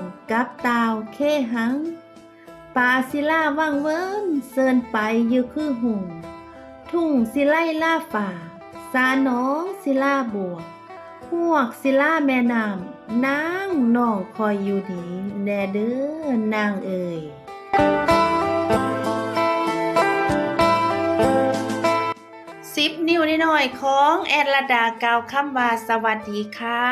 องกับตาวเคหังป่าศิลาว่างเวินเซินไปอยู่คือหุงทุ่งศิไลล่าฝ่า สาน้องศิลาบวกพวกศิลาแม่น้ำนางน้องคอยอยู่ดีแน่เด้อนางเอ่ย สิบนิ้วน้อยของแอดละดากาวคำว่าสวัสดีค่ะ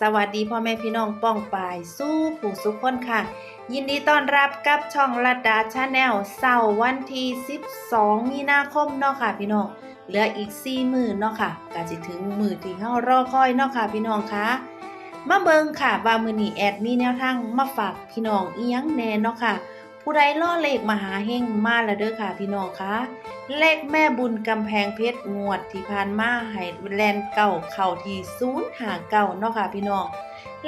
สวัสดีพ่อแม่พี่น้องป้องปายสู้ผู้สุขคนค่ะ ยินดีต้อนรับกับช่องละดาชาแนลเสาร์วันที่12 มีนาคมเนาะค่ะพี่น้องเหลืออีก4มือเนาะค่ะก็สิถึงมือที่เฮารอคอยเนาะค่ะพี่น้องคะมาเบิงค่ะว่ามือนี้แอดมีแนวทางมาฝากพี่น้องเอียงแน่เนาะค่ะ ผู้ใดล่อเลขมหาเฮงมาแล้วเด้อค่ะพี่น้องคะเลขแม่บุญกำแพงเพชรงวดที่ผ่านมาให้แลนเก่าเข้าที่ศูนย์หาเก่าเนาะค่ะพี่น้อง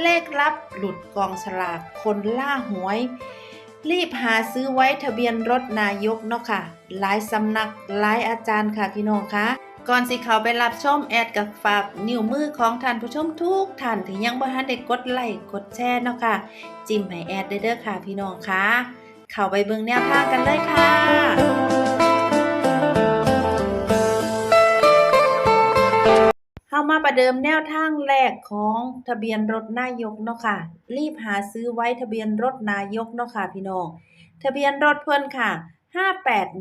เลขลับหลุดกองสลากคนล่าหวย รีบหาซื้อไว้ทะเบียนรถนายกเนาะค่ะหลายสำนักหลายอาจารย์ค่ะพี่น้องคะก่อนสิเขาไปรับชมแอดกับฝากนิ้วมือของท่านผู้ชมทุกท่านที่ยังบ่ทันได้กดไลค์กดแชร์เนาะค่ะ จิ้มให้แอดเด้อค่ะพี่น้องคะ เข้าไปเบิ่งแนวทางกันเลยค่ะเข้ามาประเดิมแนวทางแรกของทะเบียนรถนายกเนาะค่ะ รีบหาซื้อไว้ทะเบียนรถนายกเนาะค่ะพี่น้อง ทะเบียนรถเพิ่อนค่ะ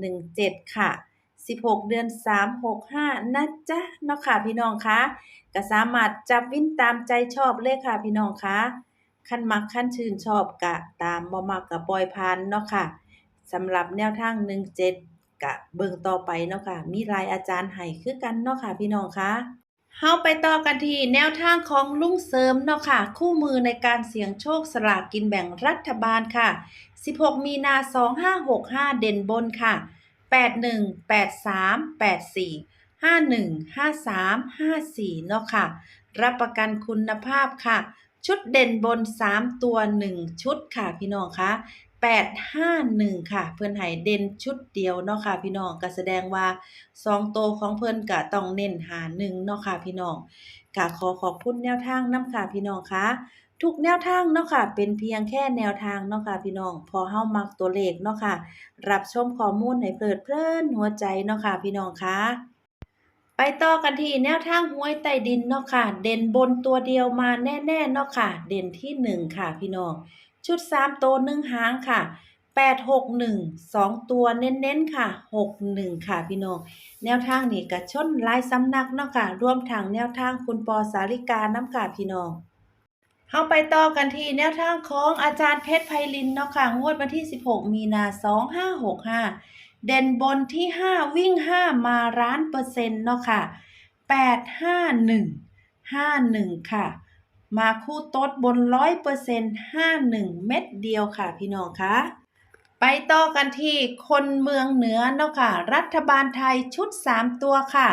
5817 ค่ะ 16 เดือน 365 นะจ๊ะเนาะค่ะพี่น้องคะก็สามารถจับวินตามใจชอบเลยค่ะพี่น้องคะ คันมักคันชื่นชอบกะตามบ่มักกะปล่อยผ่านเนาะค่ะสำหรับแนวทาง17กะเบิ่งต่อไปเนาะค่ะ มีหลายอาจารย์ให้คือกันเนาะค่ะพี่น้องคะเฮาไปต่อกันที่แนวทางของลุงเสริมเนาะค่ะ คู่มือในการเสี่ยงโชคสลากกินแบ่งรัฐบาลค่ะ 16 มีนา 2565 เด่นบนค่ะ 81 83 84 51 53 54 เนาะค่ะ รับประกันคุณภาพค่ะ ชุดเด่นบน 3 ตัว 1 ชุดค่ะพี่น้องคะ851 ค่ะ เพิ่นให้เด่นชุดเดียวเนาะค่ะพี่น้องก็แสดงว่าสองโตวของเพิ่นก็ต้องเน้นหาหนึ่งเนาะค่ะพี่น้องก็ขอขอบคุณแนวทางนํค่ะพี่น้องคะทุกแนวทางเนาะค่ะ เป็นเพียงแค่แนวทางเนาะค่ะพี่น้อง พอเฮามักตัวเลขเนาะค่ะ รับชมข้อมูลให้เพลิดเพลินหัวใจเนาะค่ะพี่น้องคะ ไปต่อกันที่แนวทางหวยใต้ดินเนาะค่ะ เด่นบนตัวเดียวมาแน่ๆเนาะค่ะ เด่นที่หนึ่งค่ะพี่น้อง ชุด3ตัวหนึ่งหางค่ะ861 2ตัวเน้นๆค่ะ61ค่ะพี่น้อง แนวทางนี่ก็ชนลายสำนักเนาะค่ะ รวมทั้งแนวทางคุณปอสาริกาน้ำค่ะพี่น้องเฮาไปต่อกันที่แนวทางของอาจารย์เพชรไพลินเนาะค่ะ งวดวันที่ 16 มีนา 2565 เด่นบนที่ 5 วิ่ง 5 มาร้านเปอร์เซ็นต์เนาะค่ะ 851 51 ค่ะ มาคู่โต๊ดบน 100% 51 เม็ดเดียวค่ะพี่น้องคะไปต่อกันที่คนเมืองเหนือเนาะค่ะ รัฐบาลไทยชุด 3 ตัวค่ะ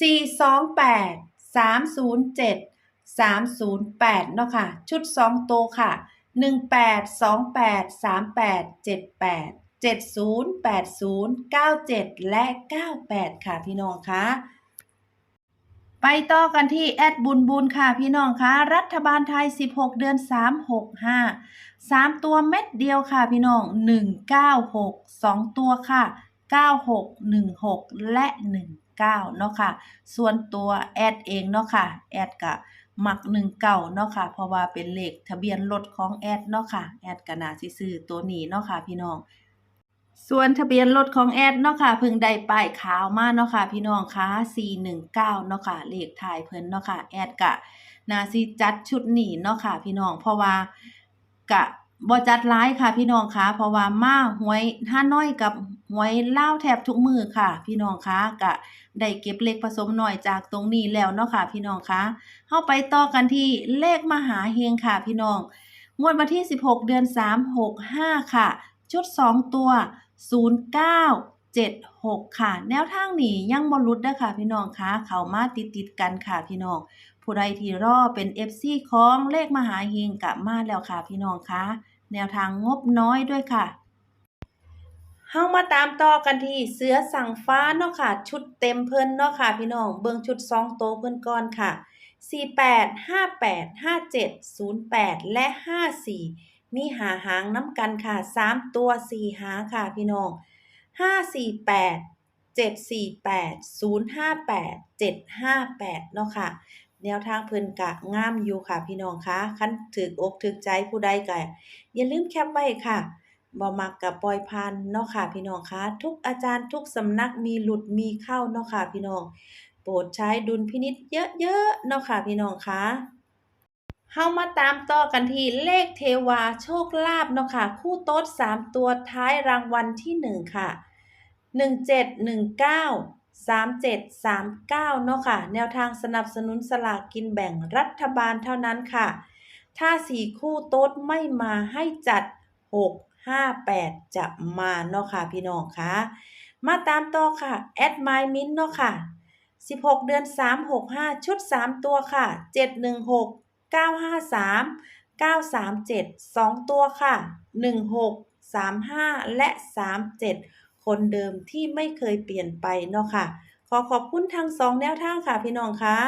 428 307 308เนาะค่ะ ชุด 2 ตัวค่ะ 18 28 38 78 70 80 97 และ 98 ค่ะพี่น้องคะไปต่อกันที่แอดบุญบุญค่ะพี่น้องคะรัฐบาลไทย 16 เดือน 365 3 ตัวเม็ดเดียวค่ะพี่น้อง 196 2 ตัวค่ะ 96 16 และ 19 เนาะค่ะ ส่วนตัวแอดเองเนาะค่ะ แอดกะมัก19เนาะค่ะ เพราะว่าเป็นเลขทะเบียนรถของแอดเนาะค่ะ แอดก็น่าสิซื้อตัวนี้เนาะค่ะพี่น้อง ส่วนทะเบียนรถของแอดเนาะค่ะเพิ่งได้ป้ายขาวมาเนาะค่ะพี่น้องคะ419เนาะค่ะเลขทายเพิ่นเนาะค่ะแอดกะนาสิจัดชุดหนีเนาะค่ะพี่น้องเพราะว่ากะบ่จัดหลายค่ะพี่น้องคะเพราะว่ามาหวยห้าน้อยกับหวยเลาแทบทุกมือค่ะ พี่น้องคะกะได้เก็บเลขผสมหน่อยจากตรงนี้แล้วเนาะค่ะ พี่น้องคะเฮาไปต่อกันที่เลขมหาเฮงค่ะพี่น้องงวดวันที่ 16 เดือน 3 65 ค่ะ ชุด 2 ตัว 0976 ค่ะ แนวทางนี้ยังบ่หลุดเด้อค่ะ พี่น้องคะเขามาติดๆกันค่ะพี่น้อง ผู้ใดที่รอเป็น FC ของเลขมหาเฮงกับมาแล้วค่ะพี่น้องคะแนวทางงบน้อยด้วยค่ะเฮามาตามต่อกันที่เสือสั่งฟ้าเนาะค่ะ ชุดเต็มเพิ่นเนาะค่ะ พี่น้องเบิ่งชุด2โตวเพิ่นก่อนค่ะ 48 58 57 08 และ 54 มีหาหางน้ำกันค่ะ3ตัว4หางค่ะพี่น้อง548 748 058 758เนาะค่ะ แนวทางเพิ่นกะงามอยู่ค่ะพี่น้องคะคันถึกอกถึกใจผู้ใดก็อย่าลืมแคปไว้ค่ะบ่มักก็ปล่อยผ่านเนาะค่ะพี่น้องคะทุกอาจารย์ทุกสำนักมีหลุดมีเข้าเนาะค่ะพี่น้อง โปรดใช้ดุลพินิจเยอะๆเนาะค่ะพี่น้องคะ เฮามาตามต่อกันที่เลขเทวาโชคลาภเนาะค่ะ คู่โต๊ด3ตัวท้ายรางวัลที่1ค่ะ1719 3739เนาะค่ะ แนวทางสนับสนุนสลากกินแบ่งรัฐบาลเท่านั้นค่ะ ถ้า4คู่โต๊ดไม่มาให้จัด6 5 8จะมาเนาะค่ะพี่น้องคะมาตามต่อค่ะแอดไมมินเนาะค่ะ 16 เดือน 3 6 5 ชุด 3 ตัวค่ะ 716 953 937 2 ตัวค่ะ 16 35 และ 37 คนเดิมที่ไม่เคยเปลี่ยนไปเนาะค่ะ ขอขอบคุณทั้งสองแนวทางค่ะพี่น้องคะ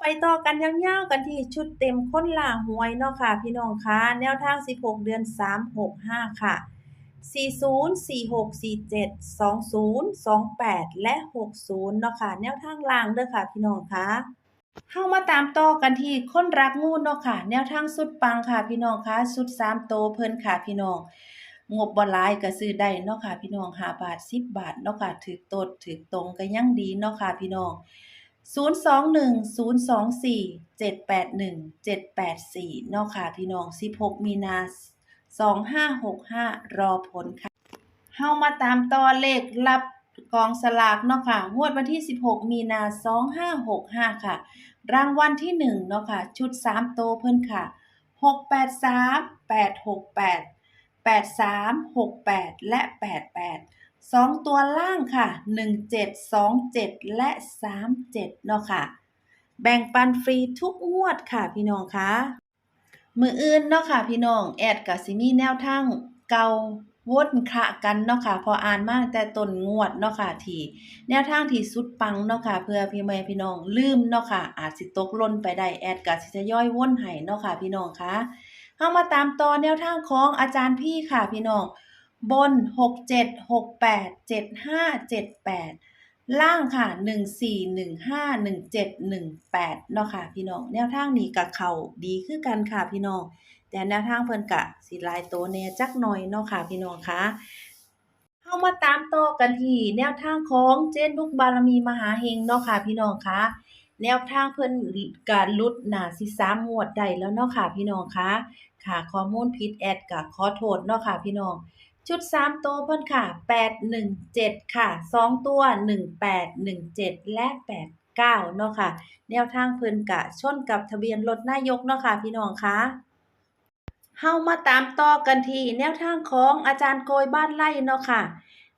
ไปต่อกันยาวๆกันที่ชุดเต็มค้นล่าหวยเนาะค่ะ พี่น้องคะแนวทาง 16 เดือน 3 6 5 ค่ะ 40 46 47 20 28 และ 60 เนาะค่ะ แนวทางล่างเด้อค่ะ พี่น้องคะ เข้ามาตามต่อกันที่คนรักงูเนาะค่ะ แนวทางสุดปังค่ะพี่น้องคะสุด3โตเพิ่นค่ะพี่น้อง งบบ่หลายก็ซื้อได้เนาะค่ะ พี่น้อง5บาท10บบาทเนาะค่ะถูกตดถูกตรงก็ยังดีเนาะค่ะพี่น้อง021 024 781 784เนาะค่ะพี่น้อง16มีนา2565รอผลค่ะเฮามาตามต่อเลขรับ กองสลากเนาะค่ะ งวดวันที่ 16 มีนา 2565 ค่ะ รางวัลที่1เนาะค่ะ ชุด 3 โตเพิ่นค่ะ 683 868 83 68 และ 88 2 ตัวล่างค่ะ 17 27 และ 37 เนาะค่ะ แบ่งปันฟรีทุกงวดค่ะพี่น้องคะมืออื่นเนาะค่ะพี่น้อง แอดก็สิมีแนวทางเก่า วนคะกันเนาะค่ะ พออ่านมาแต่ต้นงวดเนาะค่ะที่แนวทางที่สุดปังเนาะค่ะเพื่อพี่แม่พี่น้องลืมเนาะค่ะ อาจสิตกล่นไปได้แอดกับสิทย่อยวนไห้เนาะค่ะ พี่น้องคะเข้ามาตามต่อแนวทางของอาจารย์พี่ค่ะพี่น้องบน 67 68 75 78 ล่างค่ะ 14 15 17 18เนาะค่ะพี่น้อง แนวทางนี้ก็เขาดีคือกันค่ะพี่น้อง แต่แนวทางเพิ่นก็สิลายโตแหน่จักหน่อยเนาะค่ะพี่น้องคะเฮามาตามต่อกันที่แนวทางของเจนลูกบารมีมหาเฮงเนาะค่ะพี่น้องคะแนวทางเพิ่นก็หลุดหน้าสิ3งวดได้แล้วเนาะค่ะพี่น้องคะค่ะข้อมูลผิดแอดก็ขอโทษเนาะค่ะพี่น้อง ชุด 3 ตัวเพิ่นค่ะ 817 ค่ะ 2 ตัว 18 17 และ 89 เนาะค่ะ แนวทางเพิ่นกะชนกับทะเบียนรถนายกเนาะค่ะ พี่น้องคะเฮามาตามต่อกันทีแนวทางของอาจารย์โกยบ้านไร่เนาะค่ะ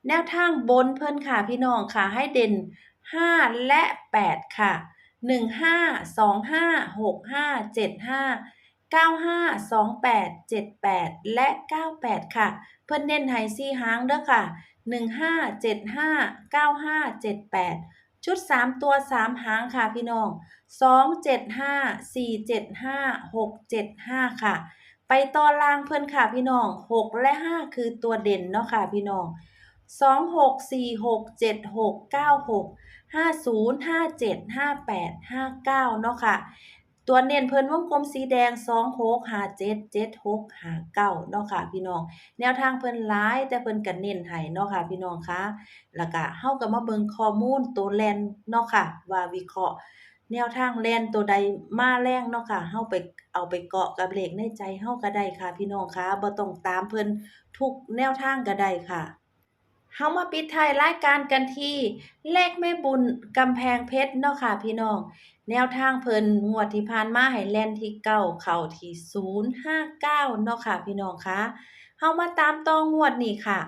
แนวทางบนเพิ่นค่ะพี่น้องค่ะ ให้เด่น 5 และ 8 ค่ะ 15 25 65 75 95 28 78 และ 98 ค่ะ เพิ่นเน้นให้4หางเด้อค่ะ 15 75 95 78 ชุด 3 ตัว 3 หางค่ะพี่น้อง 275 475 675 ค่ะ ไปต่อล่างเพิ่อนค่ะพี่น้อง 6 และ 5 คือตัวเด่นเนาะค่ะพี่น้อง 26 46 76 96 50 57 58 59 เนาะค่ะ ตัวเน้นเพิ่นวงกลมสีแดง26 57 76 59เนาะค่ะพี่น้อง แนวทางเพิ่นหลายแต่เพิ่นก็เน้นให้เนาะค่ะพี่น้องคะแล้วก็เฮาก็มาเบิ่งข้อมูลตัวแลนเนาะค่ะ ว่าวิเคราะห์แนวทางแลนตัวใดมาแรงเนาะค่ะเฮาไปเอาไปเกาะกับเลขในใจเฮาก็ได้ค่ะ พี่น้องคะบ่ต้องตามเพิ่นทุกแนวทางก็ได้ค่ะ เฮามาปิดท้ายรายการกันที่เลขแม่บุญกำแพงเพชรเนาะค่ะพี่น้อง แนวทางเพิ่นงวดที่ผ่านมาให้แล่นที่เก้าเข้าที่059เก้าเนาะค่ะพี่น้องคะเฮามาตามต่องงวดนี้ค่ะ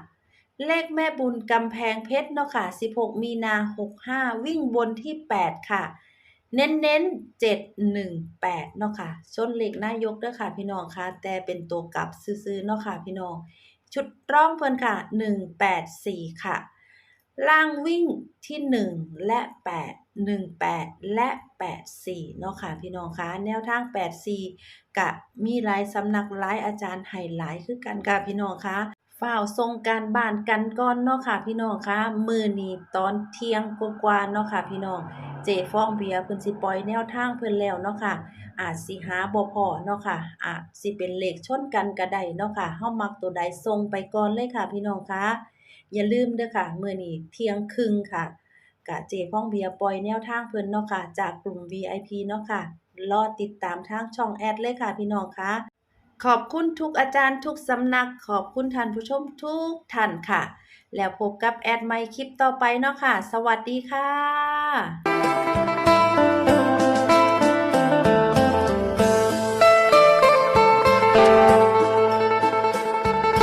เลขแม่บุญกำแพงเพชรเนาะค่ะ16มีนา65วิ่งบนที่8ค่ะ เน้นๆ718เจ็ดหนึ่งแปดเนาะค่ะชนเหลขนายกเด้อค่ะพี่น้องคะแต่เป็นตัวกลับซื่อๆเนาะค่ะพี่น้อง ชุดร่องเพิ่นค่ะ 184 ค่ะ ล่างวิ่งที่ 1 และ 8 18 และ 84 เนาะค่ะ พี่น้องคะแนวทาง 84กะมีหลายสำนักหลายอาจารย์ไฮไลท์คือกันค่ะพี่น้องคะ ฝ้าวส่งการบ้านกันก่อนเนาะค่ะพี่น้องคะมือนี้ตอนเที่ยงกว่าๆเนาะค่ะพี่น้องเจฟ้องเบียเพิ่นสิปล่อยแนวทางเพิ่นแล้วเนาะค่ะ อาจสิหาบ่พอเนาะค่ะ อาจสิเป็นเลขชนกันก็ได้เนาะค่ะเฮามักตัวใดส่งไปก่อนเลยค่ะ พี่น้องคะอย่าลืมเด้อค่ะมื้อนี้เที่ยงครึ่งค่ะกะเจฟ้องเบียปล่อยแนวทางเพิ่นเนาะค่ะ จากกลุ่ม VIP เนาะค่ะรอติดตามทางช่องแอดเลยค่ะ พี่น้องคะ ขอบคุณทุกอาจารย์ทุกสำนัก ขอบคุณท่านผู้ชมทุกท่านค่ะ แล้วพบกับแอดไมคคลิปต่อไปเนาะค่ะ สวัสดีค่ะ